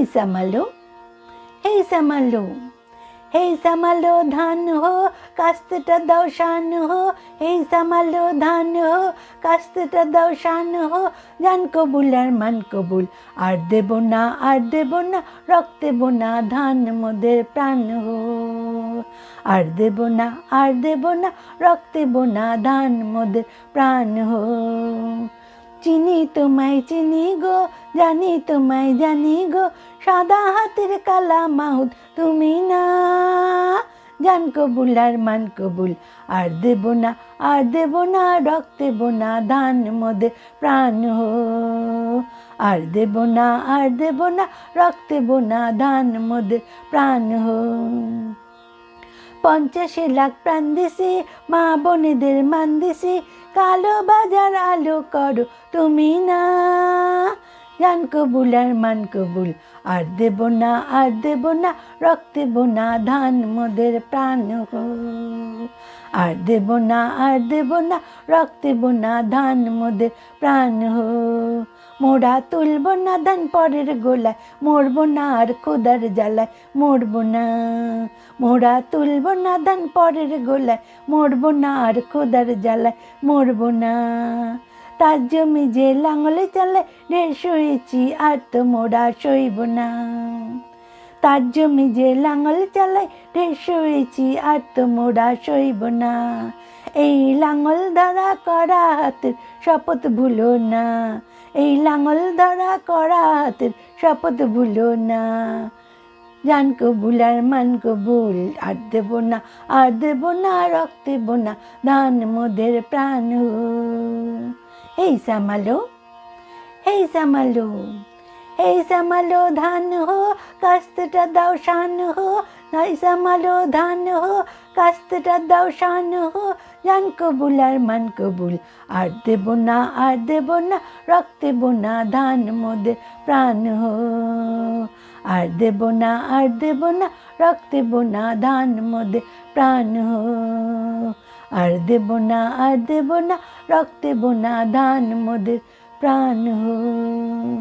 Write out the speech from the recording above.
এই সামালো এই সামালো এই সামালো ধান হো, কাস্তেটা দাও শান হো, এই সামালো ধান হো, কাস্তেটা দাও শান হো, জান কবুল আর মান কবুল, আর দেব না, আর দেব না, রক্ত দেব না ধান মোদের প্রাণ হো। আর দেব না, আর দেব না, রক্ত দেব না ধান মোদের প্রাণ হো। চিনি তোমায় চিনি গো জানি তোমায় জানি গো, সাদা হাতের কালা মাহুদ তুমি না। জান কবুল আর মান কবুল, আর দেব না, আর দেব না, রক্ত দেব না ধান মোদের প্রাণ হো। আর দেব না, আর দেব না, রক্ত দেব না ধান মোদের প্রাণ হো। পঞ্চাশে লাখ প্রাণ দিছি, মা বোনেদের মান দিছি, কালো বাজার আলো করো তুমি না। জান কবুল, আর মান কবুল। আর দেব না, আর দেব না, রক্ত দেব না, ধান মোদের প্রাণ হো আর দেব না, আর দেব না, রক্ত দেব না, ধান মোদের প্রাণ হো মোড়া তুলব না ধান পরের গোলায়, মরব না আর খোদার জ্বালায়, মরব না। মোড়া তুলব না ধান পরের গোলায়, মরব না আর খোদার জ্বালায়, মরব না। তার জমি যে লাঙলে চালায় ঢের শুয়েছি আর তো মোড়া সইব না। তার জমি যে লাঙল চালায় ঢের শুয়েছি আর তো মোড়া সইব না। এই লাঙল ধরা করা হাতের শপথ ভুলো না। এই লাঙল ধরা করা হাতের শপথ ভুলো না। জান কবুল আর মান আর দেব না, আর দেব না রক্ত দেব না। ধান মোদের প্রাণ। এই সামালো এই সামালো এই সামালো ধান হো কাস্তেটা দাও শান হো এই সামালো ধান হো কাস্তেটা দাও শান হো জান কবুল আর মান কবুল আর দেব না আর দেব না রক্ত দেব না ধান মোদের প্রাণ হো আর দেব না আর দেব না রক্ত দেব না ধান মোদের প্রাণ হো আর দেব না আর দেব না রক্ত দেব না ধান মোদের প্রাণ